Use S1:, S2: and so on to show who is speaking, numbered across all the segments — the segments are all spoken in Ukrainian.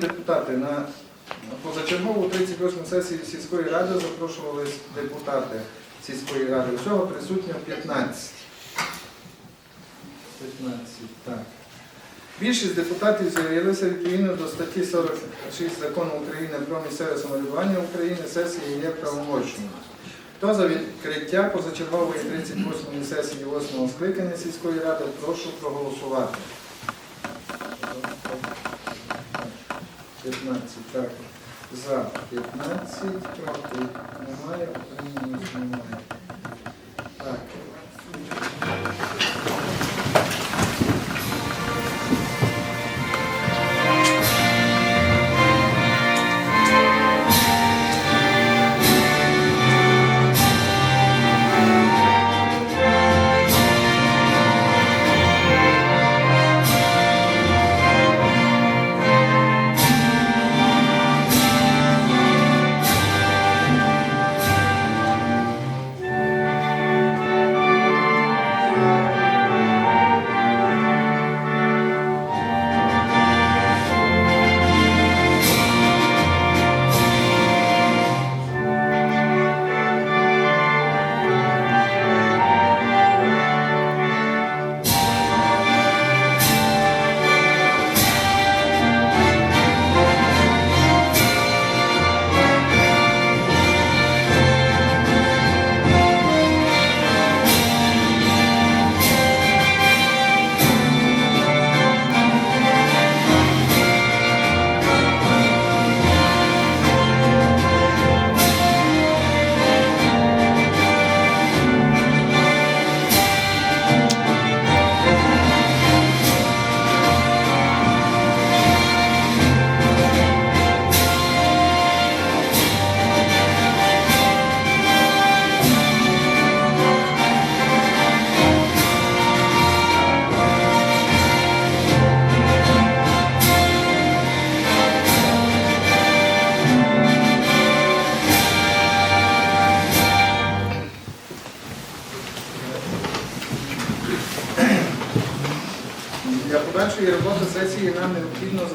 S1: Депутати на позачергову 38 сесію сільської ради запрошувались депутати сільської ради. Всього присутньо 15. 15, так. Більшість депутатів з'явилися відповідно до статті 46 закону України про місцеве самоврядування України сесії є правомочною. Хто за відкриття позачергової 38 сесії 8 скликання сільської ради, прошу проголосувати. 15, так. За 15, проти немає, утрималось немає.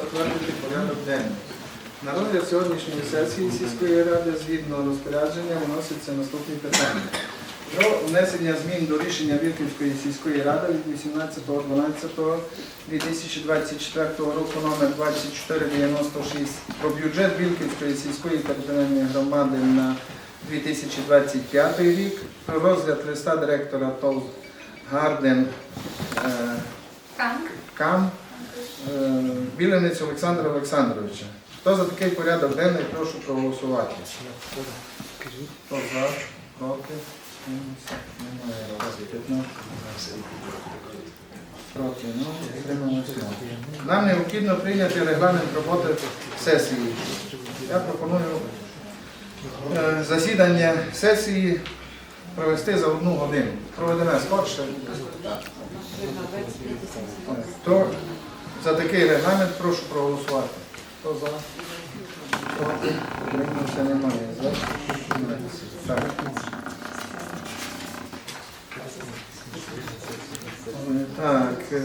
S1: Затвердити порядок денний. На розгляд сьогоднішньої сесії сільської ради згідно розпорядження виносяться наступні питання. Про внесення змін до рішення Вірківської сільської ради від 18.12.2024 року номер 2496 про бюджет Вілківської сільської територіальної громади на 2025 рік, про розгляд листа директора ТОВ Гарден е,
S2: Канк.
S1: Кам е, Біленець Олександра Олександровича. Хто за такий порядок денний, прошу проголосувати. Хто за? Проти? Немає. Раз, 15. Проти? Ну, утрималося. Нам необхідно прийняти регламент роботи сесії. Я пропоную е, засідання сесії провести за одну годину. Проведене скорше. За такий регламент прошу проголосувати. Хто за? Так, е,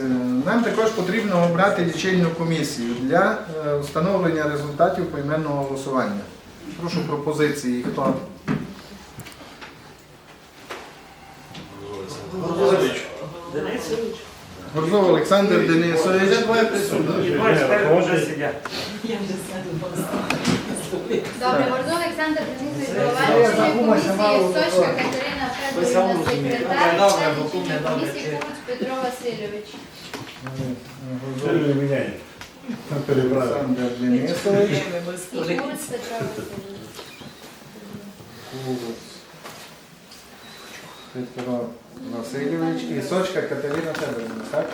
S1: нам також потрібно обрати лічильну комісію для е, встановлення результатів поіменного голосування. Прошу пропозиції. Хто?
S3: Денисович?
S1: Горзов Олександр Денисович.
S3: І двоє присутні. спереду вже сидять.
S2: Добре, Гордон Олександр Денисович, голова комісії. Сочка Катерина Федорівна, секретар, член комісії
S4: чи-
S2: Петро Васильович.
S1: Горзов
S5: не міняє. Перебрали.
S1: Олександр Денисович.
S2: І Куруц Петро Васильович.
S1: Петро Васильович і Сочка Катерина Федорівна, так?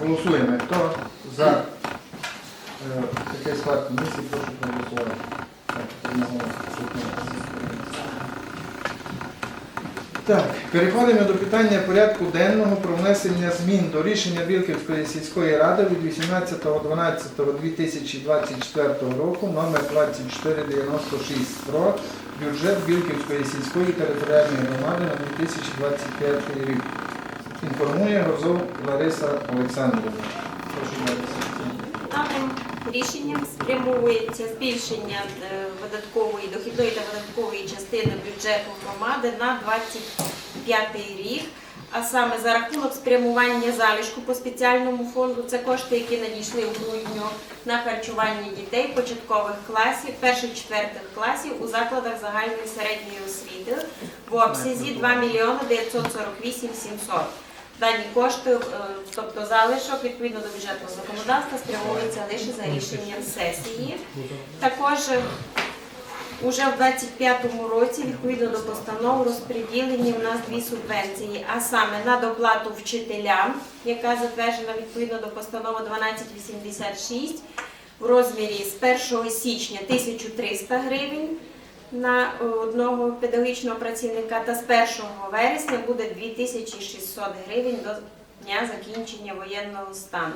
S1: Голосуємо. Хто за е, такий склад комісії, прошу проголосувати. Так, одноголосно. Так, переходимо до питання порядку денного про внесення змін до рішення Вілківської сільської ради від 18.12.2024 року номер 2496 про бюджет Білківської сільської територіальної громади на 2025 рік. Інформує Розов Лариса Олександрівна. Прошу Лариса.
S4: Рішенням спрямовується збільшення е, видаткової дохідної та видаткової частини бюджету громади на 25 рік. А саме за рахунок спрямування залишку по спеціальному фонду, це кошти, які надійшли у грудню на харчування дітей початкових класів, перших-четвертих класів у закладах загальної середньої освіти в обсязі 2 мільйони 948 700. Дані кошти, е, тобто залишок відповідно до бюджетного законодавства, спрямовується лише за рішенням сесії. Також е, уже в 25-му році, відповідно до постанов, розподілені в нас дві субвенції, а саме на доплату вчителям, яка затверджена відповідно до постанови 1286 в розмірі з 1 січня 1300 гривень на одного педагогічного працівника та з 1 вересня буде 2600 гривень до дня закінчення воєнного стану.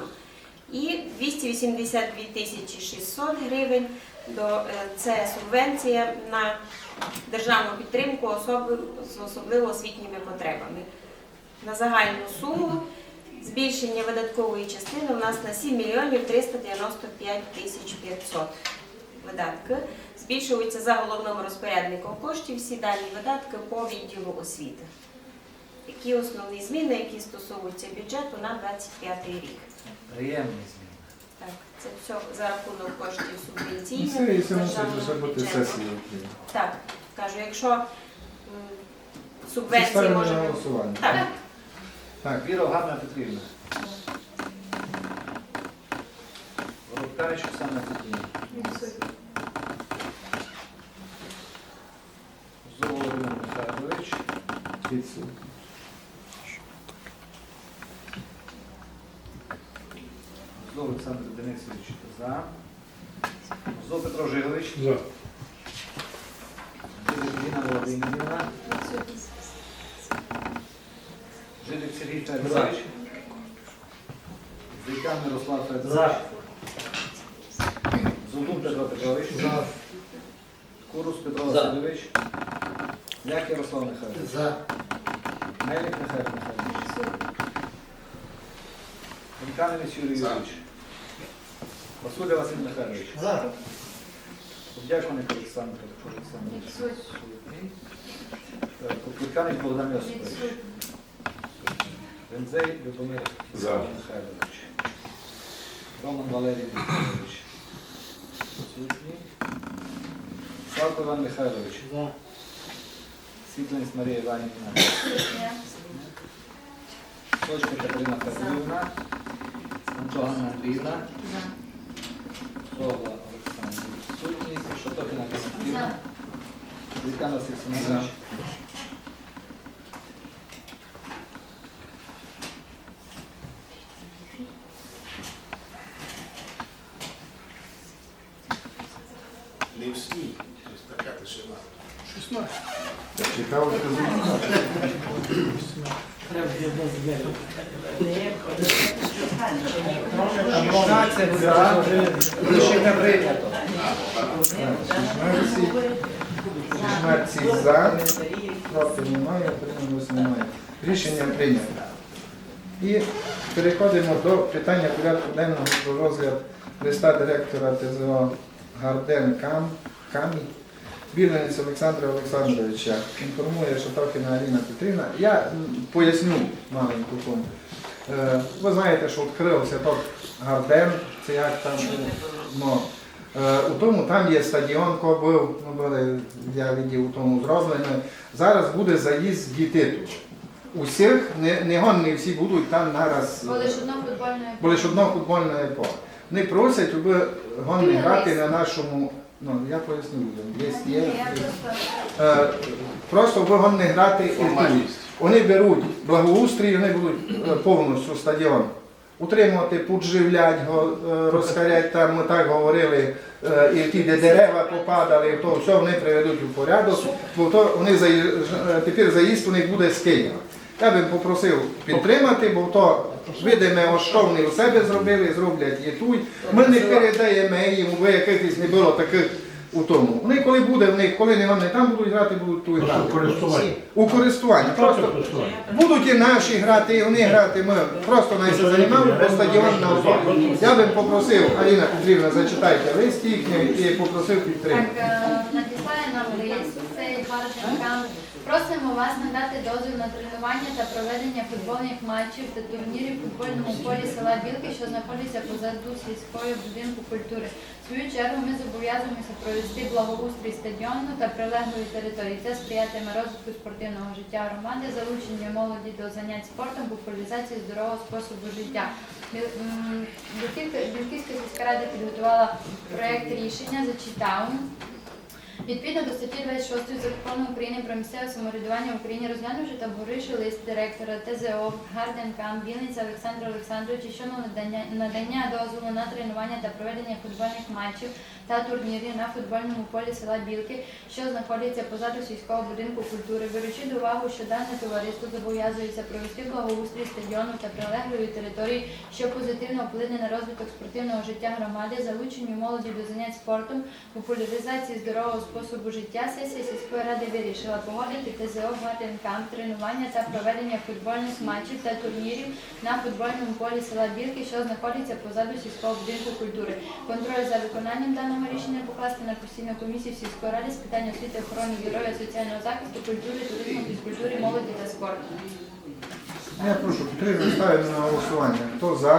S4: І 282 тисячі 600 гривень до е, це субвенція на державну підтримку особи з особливо освітніми потребами. На загальну суму збільшення видаткової частини у нас на 7 мільйонів 395 тисяч 500 видатки. Збільшуються за головним розпорядником коштів всі далі видатки по відділу освіти. Які основні зміни, які стосуються бюджету на 25 рік?
S3: Приємні зміни.
S4: Так, це все за рахунок коштів субвенційних
S1: і це мусить
S4: державного бюджету. Так, кажу, якщо субвенції може
S1: на голосування.
S4: Так,
S1: Так,
S3: Віра Ганна Петрівна. Воробкавич Оксана Петрівна. Володимир Михайлович.
S1: Відсутні.
S3: Зов Олександр Денисович за. Зов Петро Жилович.
S5: За.
S3: Жилик Володимирівна. Жилик Сергій Федорович. Зайкан Мирослав Федорович. Золдун Петро Петрович. Курус Петро Васильович. Як Ярослав Михайлович.
S1: За.
S3: Мельник Михайло Михайлович. Руканевич Юрій Юрійович. Василя Василь Михайлович.
S1: За.
S3: Дякуник Олександр Олександрович. Кукликанич Богдан Йосипович. Вензей Любомир
S5: За.
S3: Михайлович. Роман Валерій Михайлович. Славко Іван Михайлович. Світленець Марія Іванівна. Сочка Катерина Федорівна. Станчо Ганна Андріївна. Сова Олександр. Відсутній. Шатокіна Костянтина. Вітана Василь Семенович.
S5: Не всі. Ось така тишина.
S3: Рішення прийнято.
S1: Шістнадцять за, проти немає, утрималось немає. Рішення прийнято. І переходимо до питання порядку денного про розгляд листа директора ТЗО Гарден Кам, Камі. Біленець Олександра Олександровича інформує Шатокіна Аліна Петрівна. Я поясню маленьку тому. Е, Ви знаєте, що відкрився тот Гарден, це як там ну, е, у тому там є стадіон, був, ну, були, я видів у тому зроблений. Зараз буде заїзд дітей тут. Усіх, не, не гонні всі будуть там нараз.
S2: Бо лише одна футбольна.
S1: Одно футбольне поле. Вони просять, аби
S2: Ну,
S1: грати на нашому. Ну, я поясню людям. Є, є, є.
S2: просто
S1: Е, просто аби гонні грати і Вони беруть благоустрій, вони будуть е, повністю стадіон. Утримувати, підживлять, е, розхарять, там ми так говорили, е, і ті, де дерева попадали, то все вони приведуть у порядок, бо то вони заїж- тепер заїзд у них буде з Києва. Я би попросив підтримати, бо то видиме, що вони у себе зробили, зроблять і тут. Ми не передаємо їм, бо якихось не було таких у тому. Вони коли буде в них, коли не вони там будуть грати, будуть тут грати.
S6: Користування.
S1: У користуванні. Просто будуть і наші грати, і вони грати. Ми просто навіть займали по стадіон на основі. Я би попросив, Аліна Петрівна, зачитайте лист їхній і попросив підтримати.
S2: е, надіслає нам лист, цей Бартенкам. Просимо вас надати дозвіл на тренування та проведення футбольних матчів та турнірів в футбольному полі села Білки, що знаходиться позаду сільської будинку культури. В свою чергу ми зобов'язуємося провести благоустрій стадіону та прилеглої території. Це сприятиме розвитку спортивного життя громади, залученню молоді до занять спортом, популяризації здорового способу життя. Білківська сільська рада підготувала проект рішення, зачитав. Відповідно до статті 26 закону України про місцеве самоврядування в Україні розглянувши та обговоривши лист директора ТЗО Гарденкам Вінниця Олександра Олександровича щодо надання, надання дозволу на тренування та проведення футбольних матчів та турнірів на футбольному полі села Білки, що знаходиться позаду сільського будинку культури, беручи до уваги, що дане товариство зобов'язується провести благоустрій стадіону та прилеглої території, що позитивно вплине на розвиток спортивного життя громади, залученню молоді до занять спортом, популяризації здорового способу життя, сесія сільської ради вирішила погодити ТЗО Гварденкамп, тренування та проведення футбольних матчів та турнірів на футбольному полі села Бірки, що знаходиться позаду сільського будинку культури. Контроль за виконанням даного рішення покласти на постійну комісію сільської ради з питань освіти, охорони здоров'я, соціального захисту, культури, туризму, фізкультури, молоді та спорту.
S1: Я прошу підтримати, ставимо на голосування. Хто за?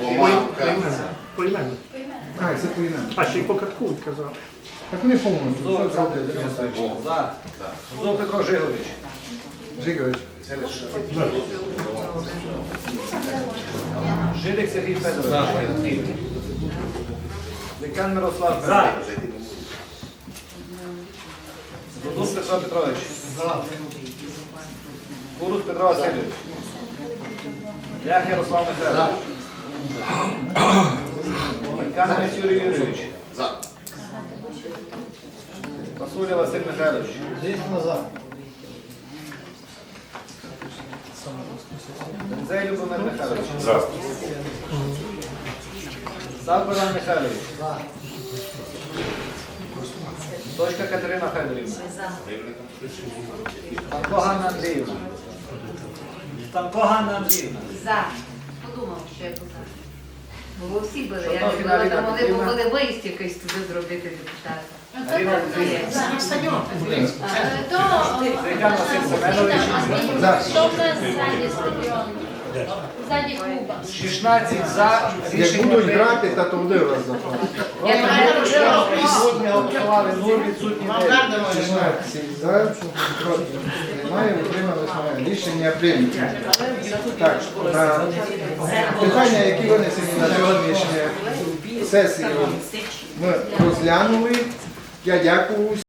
S5: Помилка.
S6: Поіменно.
S1: А, це поєднання.
S6: А ще й по катку казав.
S1: Так вони повністю. Що зробити?
S3: За. Зо Петро Жилович.
S1: Жигович.
S3: Жидик Сергій Федорович. Декан Мирослав Федорович. Дудун Петро Петрович. Курус Петро Васильович. Ях Ярослав Михайлович. Декан Юрій Юрійович.
S5: За.
S3: Пасуля Василь Михайлович. Бензей Любомир Михайлович.
S5: За.
S3: Сабаран Михайлович. Точка Катерина Федорівна. Танко Ганна Андріївна. Танко Ганна Андріївна.
S7: За. Подумав, що я за. Бо ви всі були, я не була, там вони могли виїзд якийсь туди зробити депутата.
S2: Що в нас ззаді стадіону? Ззаді клуба.
S3: 16 за.
S1: Як будуть грати, та то буде вас.
S7: Я
S3: Відсутні голосували 0, відсутні
S1: 16 за, немає, утрималось. Рішення прийнято. Так, на питання, які винесені на сьогоднішнє сесію, ми розглянули. Я дякую